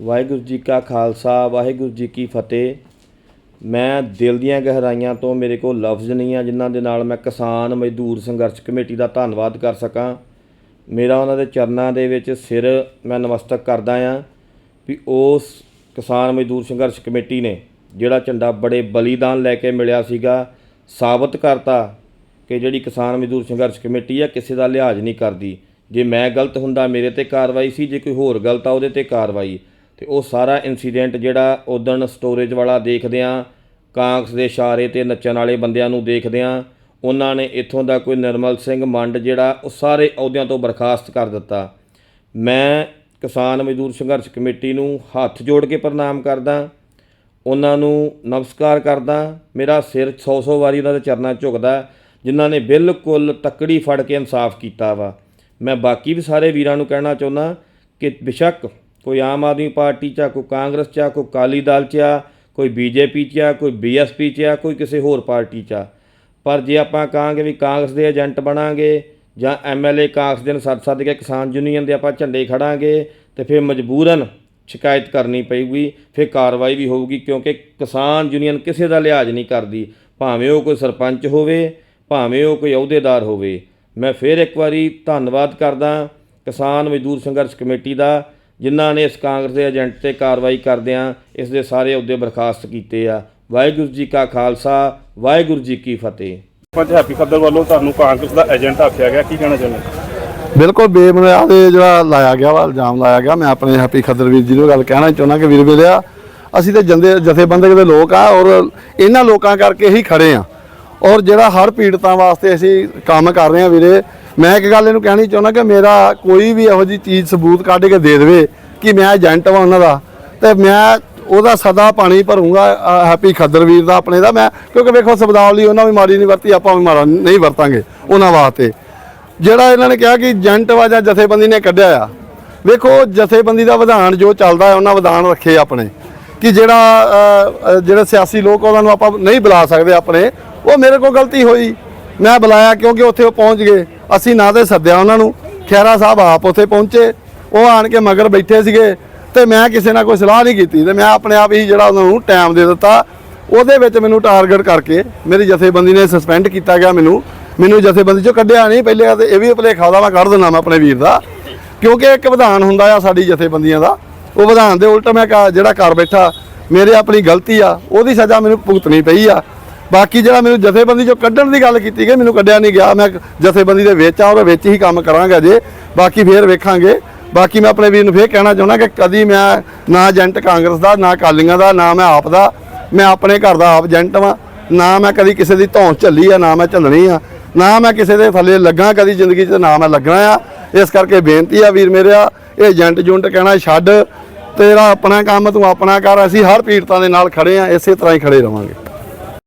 ਵਾਹਿਗੁਰੂ ਜੀ ਕਾ ਖਾਲਸਾ, ਵਾਹਿਗੁਰੂ ਜੀ ਕੀ ਫਤਿਹ। ਮੈਂ ਦਿਲ ਦੀਆਂ ਗਹਿਰਾਈਆਂ ਤੋਂ ਮੇਰੇ ਕੋਲ ਲਫ਼ਜ਼ ਨਹੀਂ ਆ, ਜਿਨ੍ਹਾਂ ਦੇ ਨਾਲ ਮੈਂ ਕਿਸਾਨ ਮਜ਼ਦੂਰ ਸੰਘਰਸ਼ ਕਮੇਟੀ ਦਾ ਧੰਨਵਾਦ ਕਰ ਸਕਾਂ। ਮੇਰਾ ਉਹਨਾਂ ਦੇ ਚਰਨਾਂ ਦੇ ਵਿੱਚ ਸਿਰ ਮੈਂ ਨਮਸਤਕ ਕਰਦਾ ਆ ਵੀ ਉਸ ਕਿਸਾਨ ਮਜ਼ਦੂਰ ਸੰਘਰਸ਼ ਕਮੇਟੀ ਨੇ ਜਿਹੜਾ ਝੰਡਾ ਬੜੇ ਬਲੀਦਾਨ ਲੈ ਕੇ ਮਿਲਿਆ ਸੀਗਾ, ਸਾਬਤ ਕਰਤਾ ਕਿ ਜਿਹੜੀ ਕਿਸਾਨ ਮਜ਼ਦੂਰ ਸੰਘਰਸ਼ ਕਮੇਟੀ ਆ, ਕਿਸੇ ਦਾ ਲਿਹਾਜ਼ ਨਹੀਂ ਕਰਦੀ। ਜੇ ਮੈਂ ਗਲਤ ਹੁੰਦਾ, ਮੇਰੇ ਤੇ ਕਾਰਵਾਈ ਸੀ, ਜੇ ਕੋਈ ਹੋਰ ਗਲਤ ਆ, ਉਹਦੇ ਤੇ ਕਾਰਵਾਈ। ਤੇ ਉਹ ਸਾਰਾ ਇਨਸੀਡੈਂਟ ਜਿਹੜਾ ਉਦਣ ਸਟੋਰੇਜ ਵਾਲਾ ਦੇਖਦਿਆਂ ਕਾਂਗਸ ਦੇ ਇਸ਼ਾਰੇ ਤੇ ਨੱਚਣ ਵਾਲੇ ਬੰਦਿਆਂ ਨੂੰ ਦੇਖਦਿਆਂ ਉਹਨਾਂ ਨੇ ਇੱਥੋਂ ਦਾ ਕੋਈ ਨਿਰਮਲ ਸਿੰਘ ਮੰਡ ਜਿਹੜਾ ਉਹ ਸਾਰੇ ਅਹੁਦਿਆਂ ਤੋਂ ਬਰਖਾਸਤ ਕਰ ਦਿੱਤਾ। ਮੈਂ ਕਿਸਾਨ ਮਜ਼ਦੂਰ ਸੰਘਰਸ਼ ਕਮੇਟੀ ਨੂੰ ਹੱਥ ਜੋੜ ਕੇ ਪ੍ਰਣਾਮ ਕਰਦਾ, ਉਹਨਾਂ ਨੂੰ ਨਮਸਕਾਰ ਕਰਦਾ, ਮੇਰਾ ਸਿਰ 100-100 ਵਾਰੀ ਉਹਨਾਂ ਦੇ ਚਰਨਾਂ 'ਚ ਝੁਕਦਾ, ਜਿਨ੍ਹਾਂ ਨੇ ਬਿਲਕੁਲ ਤੱਕੜੀ ਫੜ ਕੇ ਇਨਸਾਫ ਕੀਤਾ ਵਾ। ਮੈਂ ਬਾਕੀ ਵੀ ਸਾਰੇ ਵੀਰਾਂ ਨੂੰ ਕਹਿਣਾ ਚਾਹੁੰਦਾ ਕਿ ਬਿਸ਼ੱਕ ਕੋਈ ਆਮ ਆਦਮੀ ਪਾਰਟੀ 'ਚ ਆ, ਕੋਈ ਕਾਂਗਰਸ 'ਚ ਆ, ਕੋਈ ਅਕਾਲੀ ਦਲ 'ਚ ਆ, ਕੋਈ ਬੀਜੇਪੀ 'ਚ ਆ, ਕੋਈ ਬੀਐਸਪੀ 'ਚ ਆ, ਕੋਈ ਕਿਸੇ ਹੋਰ ਪਾਰਟੀ 'ਚ ਆ। ਪਰ ਜੇ ਆਪਾਂ ਕਹਾਂਗੇ ਵੀ ਕਾਂਗਰਸ ਦੇ ਏਜੰਟ ਬਣਾਂਗੇ ਜਾਂ ਐਮਐਲਏ ਕਾਂਗਰਸ ਦੇ ਨੂੰ ਸੱਦ ਸੱਦ ਕੇ ਕਿਸਾਨ ਯੂਨੀਅਨ ਦੇ ਆਪਾਂ ਝੰਡੇ ਖੜਾਂਗੇ, ਤੇ ਫਿਰ ਮਜਬੂਰਨ ਸ਼ਿਕਾਇਤ ਕਰਨੀ ਪਏਗੀ ਫਿਰ ਕਾਰਵਾਈ ਵੀ ਹੋਊਗੀ, ਕਿਉਂਕਿ ਕਿਸਾਨ ਯੂਨੀਅਨ ਕਿਸੇ ਦਾ ਲਿਹਾਜ਼ ਨਹੀਂ ਕਰਦੀ। ਭਾਵੇਂ ਉਹ ਕੋਈ ਸਰਪੰਚ ਹੋਵੇ, ਭਾਵੇਂ ਉਹ ਕੋਈ ਅਹੁਦੇਦਾਰ ਹੋਵੇ। ਮੈਂ ਫਿਰ ਇੱਕ ਵਾਰੀ ਧੰਨਵਾਦ ਕਰਦਾ ਕਿਸਾਨ ਮਜ਼ਦੂਰ ਸੰਘਰਸ਼ ਕਮੇਟੀ ਦਾ ਜਿਨ੍ਹਾਂ ਨੇ ਇਸ ਕਾਂਗਰਸ ਦੇ ਏਜੰਟ ਤੇ ਕਾਰਵਾਈ ਕਰਦਿਆਂ ਇਸ ਦੇ ਸਾਰੇ ਅਹੁਦੇ ਬਰਖਾਸਤ ਕੀਤੇ ਆ। ਵਾਹਿਗੁਰੂ ਜੀ ਕਾ ਖਾਲਸਾ ਵਾਹਿਗੁਰੂ ਜੀ ਕੀ ਫਤਿਹ। ਪੰਜ ਹੈਪੀ ਖੱਦਰ ਵੱਲੋਂ ਤੁਹਾਨੂੰ ਕਾਂਗਰਸ ਦਾ ਏਜੰਟ ਆਖਿਆ ਗਿਆ। ਕੀ ਕਹਿਣਾ ਚਾਹੁੰਦੇ ਬਿਲਕੁਲ ਬੇਬੁਨਿਆਦ ਇਹ ਜਿਹੜਾ ਲਾਇਆ ਗਿਆ ਵਾ ਇਲਜ਼ਾਮ ਲਾਇਆ ਗਿਆ। ਮੈਂ ਆਪਣੇ ਹੈਪੀ ਖੱਦਰ ਵੀਰ ਜੀ ਨੂੰ ਗੱਲ ਕਹਿਣਾ ਚਾਹੁੰਦਾ ਕਿ ਵੀਰ ਮਿਲਿਆ ਅਸੀਂ ਤੇ ਜੰਦੇ ਜਥੇਬੰਦਕ ਦੇ ਲੋਕ ਆ ਔਰ ਇਹਨਾਂ ਲੋਕਾਂ ਕਰਕੇ ਹੀ ਖੜੇ ਆ। ਔਰ ਜਿਹੜਾ ਹਰ ਪੀੜਤਾਂ ਵਾਸਤੇ ਅਸੀਂ ਕੰਮ ਕਰ ਰਹੇ ਆ ਵੀਰੇ ਮੈਂ ਇੱਕ ਗੱਲ ਇਹਨੂੰ ਕਹਿਣੀ ਚਾਹੁੰਦਾ ਕਿ ਮੇਰਾ ਕੋਈ ਵੀ ਇਹੋ ਜੀ ਚੀਜ਼ ਸਬੂਤ ਕੱਢ ਕੇ ਦੇ ਦੇਵੇ ਕਿ ਮੈਂ ਏਜੰਟ ਵਾਂ ਉਹਨਾਂ ਦਾ, ਤੇ ਮੈਂ ਉਹਦਾ ਸਦਾ ਪਾਣੀ ਭਰੂੰਗਾ ਹੈਪੀ ਖੱਦਰ ਵੀਰ ਦਾ ਆਪਣੇ ਦਾ ਮੈਂ, ਕਿਉਂਕਿ ਵੇਖੋ ਸਬਦਾਵਲੀ ਉਹਨਾਂ ਵੀ ਮਾੜੀ ਨਹੀਂ ਵਰਤੀ, ਆਪਾਂ ਵੀ ਮਾੜਾ ਨਹੀਂ ਵਰਤਾਂਗੇ ਉਹਨਾਂ ਵਾਸਤੇ। ਜਿਹੜਾ ਇਹਨਾਂ ਨੇ ਕਿਹਾ ਕਿ ਏਜੰਟ ਵਾ ਜਾਂ ਜਥੇਬੰਦੀ ਨੇ ਕੱਢਿਆ ਆ, ਵੇਖੋ ਜਥੇਬੰਦੀ ਦਾ ਵਿਧਾਨ ਜੋ ਚੱਲਦਾ ਹੈ, ਉਹਨਾਂ ਵਿਧਾਨ ਰੱਖੇ ਆਪਣੇ। ਕਿ ਜਿਹੜਾ ਜਿਹੜੇ ਸਿਆਸੀ ਲੋਕ ਉਹਨਾਂ ਨੂੰ ਆਪਾਂ ਨਹੀਂ ਬੁਲਾ ਸਕਦੇ ਆਪਣੇ, ਉਹ ਮੇਰੇ ਕੋਲ ਗਲਤੀ ਹੋਈ। ਮੈਂ ਬੁਲਾਇਆ ਕਿਉਂਕਿ ਉੱਥੇ ਉਹ ਪਹੁੰਚ ਗਏ। ਅਸੀਂ ਨਾ ਤੇ ਸੱਦਿਆ ਉਹਨਾਂ ਨੂੰ। ਖੈਰਾ ਸਾਹਿਬ ਆਪ ਉੱਥੇ ਪਹੁੰਚੇ। ਉਹ ਆਣ ਕੇ ਮਗਰ ਬੈਠੇ ਸੀਗੇ ਤੇ ਮੈਂ ਕਿਸੇ ਨਾਲ ਕੋਈ ਸਲਾਹ ਨਹੀਂ ਕੀਤੀ ਤੇ ਮੈਂ ਆਪਣੇ ਆਪ ਹੀ ਜਿਹੜਾ ਉਹਨਾਂ ਨੂੰ ਟਾਈਮ ਦੇ ਦਿੱਤਾ। ਉਹਦੇ ਵਿੱਚ ਮੈਨੂੰ ਟਾਰਗੇਟ ਕਰਕੇ ਮੇਰੀ ਜਥੇਬੰਦੀ ਨੇ ਸਸਪੈਂਡ ਕੀਤਾ ਗਿਆ ਮੈਨੂੰ। ਮੈਨੂੰ ਜਥੇਬੰਦੀ ਚੋਂ ਕੱਢਿਆ ਨਹੀਂ। ਪਹਿਲੇ ਤੇ ਇਹ ਵੀ ਭੁਲੇਖਾ ਉਹਦਾ ਮੈਂ ਕੱਢ ਦਿੰਦਾ ਮੈਂ ਆਪਣੇ ਵੀਰ ਦਾ। ਕਿਉਂਕਿ ਇੱਕ ਵਿਧਾਨ ਹੁੰਦਾ ਆ ਸਾਡੀ ਜਥੇਬੰਦੀਆਂ ਦਾ। ਉਹ ਵਿਧਾਨ ਦੇ ਉਲਟ ਮੈਂ ਕਾ- ਜਿਹੜਾ ਕਰ ਬੈਠਾ, ਮੇਰੇ ਆਪਣੀ ਗਲਤੀ ਆ, ਉਹਦੀ ਸਜ਼ਾ ਮੈਨੂੰ ਭੁਗਤਣੀ ਪਈ ਆ। ਬਾਕੀ ਜਿਹੜਾ ਮੈਨੂੰ ਜਥੇਬੰਦੀ ਚੋਂ ਕੱਢਣ ਦੀ ਗੱਲ ਕੀਤੀ ਗਈ, ਮੈਨੂੰ ਕੱਢਿਆ ਨਹੀਂ ਗਿਆ। ਮੈਂ ਜਥੇਬੰਦੀ ਦੇ ਵਿੱਚ ਆ, ਉਹਦੇ ਵਿੱਚ ਹੀ ਕੰਮ ਕਰਾਂਗਾ ਜੇ। ਬਾਕੀ ਫੇਰ ਵੇਖਾਂਗੇ। ਬਾਕੀ ਮੈਂ ਆਪਣੇ ਵੀਰ ਨੂੰ ਫੇਰ ਕਹਿਣਾ ਚਾਹੁੰਦਾ ਕਿ ਕਦੀ ਮੈਂ ਨਾ ਏਜੰਟ ਕਾਂਗਰਸ ਦਾ, ਨਾ ਕਾਲੀਆਂ ਦਾ, ਨਾ ਮੈਂ ਆਪ ਦਾ। ਮੈਂ ਆਪਣੇ ਘਰ ਦਾ ਆਪ ਏਜੰਟ ਵਾਂ। ਨਾ ਮੈਂ ਕਦੀ ਕਿਸੇ ਦੀ ਧੌਣ ਝੱਲੀ ਆ, ਨਾ ਮੈਂ ਝੱਲਣੀ ਆ। ਨਾ ਮੈਂ ਕਿਸੇ ਦੇ ਥੱਲੇ ਲੱਗਾ, ਕਦੀ ਜ਼ਿੰਦਗੀ 'ਚ ਨਾ ਮੈਂ ਲੱਗਣਾ ਆ। ਇਸ ਕਰਕੇ ਬੇਨਤੀ ਆ ਵੀਰ ਮੇਰਿਆ ਇਹ ਏਜੰਟ ਜੁੰਟ ਕਹਿਣਾ ਛੱਡ। ਤੇਰਾ ਆਪਣਾ ਕੰਮ, ਤੂੰ ਆਪਣਾ ਕਰ। ਅਸੀਂ ਹਰ ਪੀੜਤਾਂ ਦੇ ਨਾਲ ਖੜੇ ਆ, ਇਸੇ ਤਰ੍ਹਾਂ ਹੀ ਖੜੇ ਰਵਾਂਗੇ।